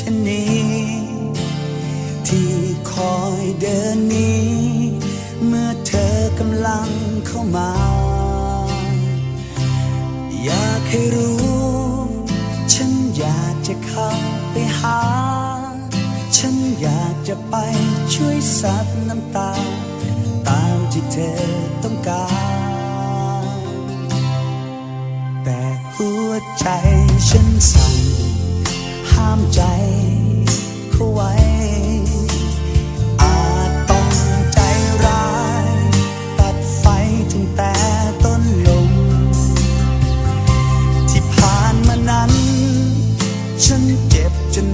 ชนีที่คอยเดินนี้ เมื่อเธอกำลังเข้ามา อยากให้รู้ ฉันอยากจะเข้าไปหา ฉันอยากจะไปช่วยสัตว์น้ำตา ตามที่เธอต้องการ แต่หัวใจฉันสั่งห้ามใจ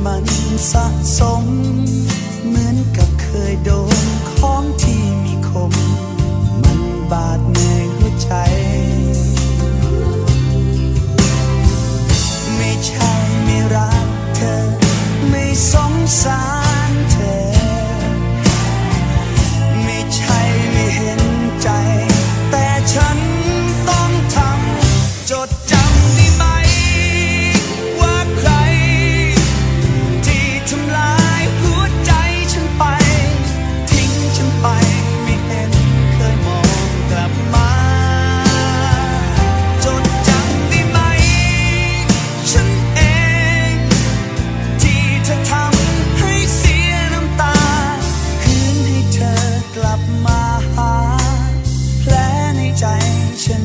มันสะสม เหมือนกับเคยโดนของที่มีคม มันบาดในหัวใจ ไม่ใช่ไม่รักเธอ ไม่สงสาร ฉัน